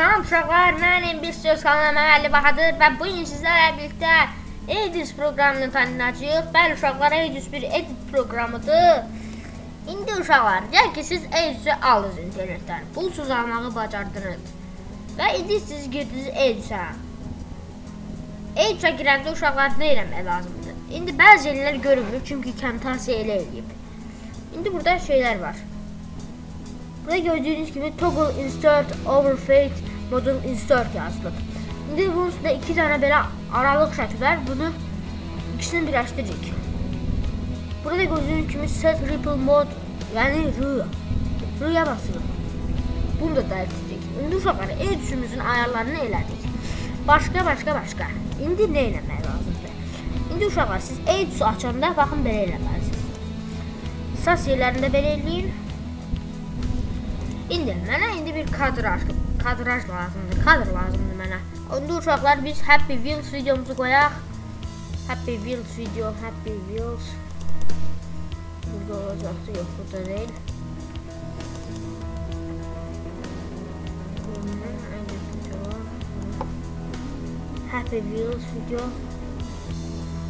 Salam uşaqlar, mənim bir söz kanalım Əməli Bahadır və bu gün sizlərlə birlikdə Edis proqramını tanıyacağıq. Bəli uşaqlar, Edis bir edit proqramıdır. İndi uşaqlar, gəl ki siz Edis'i alınız internetdən. Pulsuz almağı bacardınız. Və indi siz girdiniz Edis'ə. Edis'ə girəndə uşaqlar nə eləmək lazımdır? İndi bəzi yerlər görünmür çünki kommutasiya elə eləyib. İndi burada şeylər var. Burada gördüğünüz gibi toggle insert overfit model insert yazılıb. İndi bunun üstündə iki tane belə aralıq şəkli var. Bunu ikisini birləşdiririk. Burada gördüğünüz kimi set ripple mode yani rüya. Rüya basılıb. Bunu da dəyişdik. İndi uşaqlar Edis'imizin ayarlarını elədik. Başqa başqa başqa. İndi nə eləmək lazımdır? İndi uşaqlar siz Edis'i açanda baxın belə eləməlisiniz. Sas yerlərində belə eləyin. İndi mənə indi bir kadraj, kadraj lazımdır. Kadr lazımdır mənə. İndi uşaqlar biz Happy Wheels videomuzu qoyaq. Happy Wheels video, Happy Wheels. Burada olacaqdı, yox burada video. Happy Wheels video.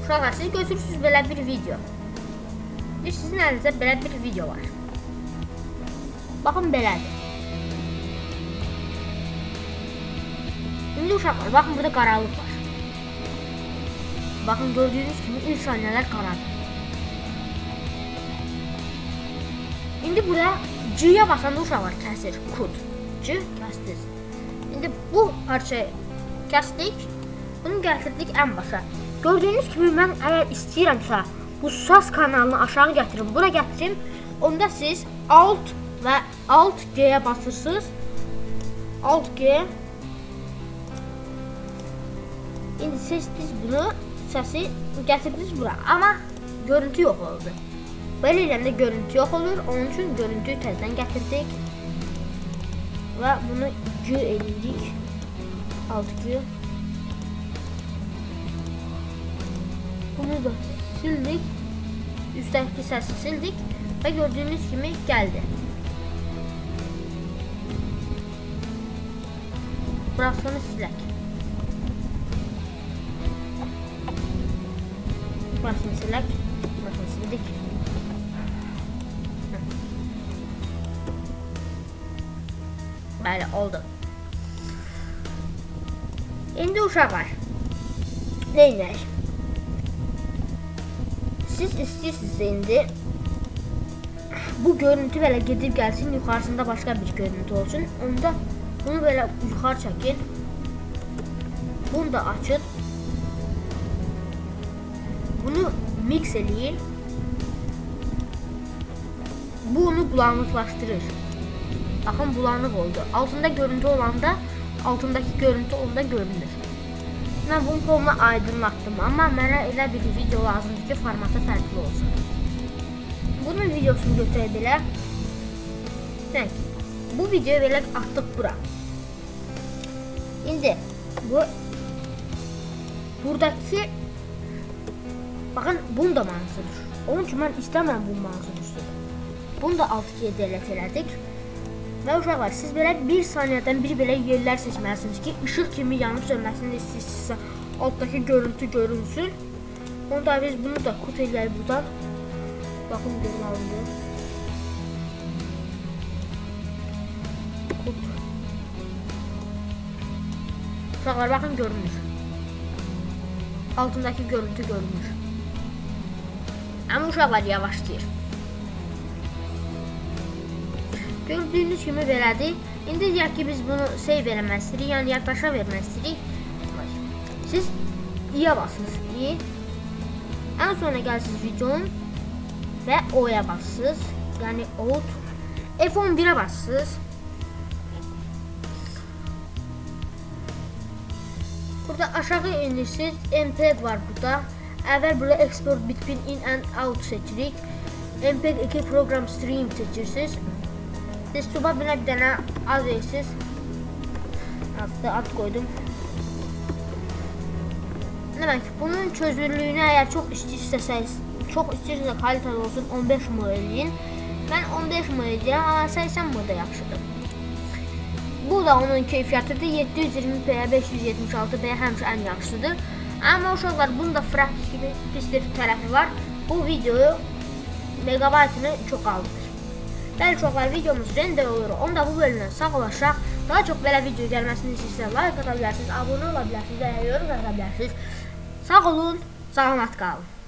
Uşaqlar siz götürürsünüz belə bir video. Bir sizin əlinizdə belə bir video var. Bakın belədir. İndi uşaqlar, bakın burada qaralıq var. Bakın gördüğünüz kimi ilk saniyeler qaralır. İndi burada C'ye basanda uşaqlar kəsir, kod. C kəsdiniz. İndi bu parçayı kəsdik. Bunu gətirdik ən başa. Gördüyünüz kimi mən əgər istəyirəmsə bu SAS kanalını aşağı gətirim, bura gətirim. Onda siz Alt və Alt G-yə basırsınız. Alt G. İndi seçdiniz bunu, səsi gətirdiniz bura. Amma görüntü yox oldu. Belə eləndə görüntü yox olur. Onun üçün görüntüyü təzədən gətirdik. Və bunu G elədik. Alt G. Bunu da sildik. Üstteki səsi sildik və gördüyünüz kimi gəldi. Burasını silək. Burasını silək. Burasını sildik. Bəli, oldu. İndi uşaqlar. Neynək? Siz istəyirsinizsə indi bu görüntü belə gedib gəlsin, yuxarısında başqa bir görüntü olsun. Onda bunu belə yuxarı çəkin. Bunu da açın. Bunu mix eləyin. Bu onu bulanıqlaşdırır. Baxın bulanıq oldu. Altında görüntü olanda altındakı görüntü onda görünür. Mən bunu fonla aydınlatdım, amma mənə elə bir video lazımdır ki, formatı fərqli olsun. Bunun videosunu götürək belə. Bu videoyu belə atdıq bura. İndi bu buradakı Bakın bunu da mantıdır. Onun için ben istemem bu düşsün. Bunu da 6-2'ye delete elədik. Və uşaqlar, siz belə 1 saniyədən bir belə yerlər seçməlisiniz ki, işıq kimi yanıb sönməsini istəyirsinizsə, altdakı görüntü görünsün. Onu da biz bunu da kut eləyək buradan. Baxın görün alındı. Uşaqlar baxın görünür. Altındakı görüntü görünür. Ama uşaqlar yavaşlayır. Gördüyünüz kimi belədir. İndi deyək ki, biz bunu save eləmək istəyirik, yəni yaddaşa vermək istəyirik. Siz i-yə basırsınız, i. Ən sonra gəlsiniz videonun və o-ya basırsınız. Yəni out. F11-ə basırsınız. Burada aşağı inirsiniz. MPEG var burada. Əvvəl burada export between in and out seçirik. MPEG 2 program stream seçirsiniz. Desktopa buna bir dənə ad verirsiniz. Adda ad koydum. Demek bunun çözünürlüğünü eğer çok istiyorsanız çok istiyorsanız kaliteli olsun 15 mı eləyin. Ben 15 mı eləyirəm, amma 80 mı da yaxşıdır. Bu da onun keyfiyyətidir. 720p-yə 576p həmişə ən yaxşısıdır. Amma uşaqlar bunun da Fraps kimi pis tərəfi var. Bu videoyu megabaytını çox alır. Bəli uşaqlar videomuz render olur. Onda bu bölümdən sağlaşaq. Daha çox belə video gəlməsini istəyirsə like ata bilərsiniz, abunə ola bilərsiniz və yorum yaza bilərsiniz. Sağ olun, salamat qalın.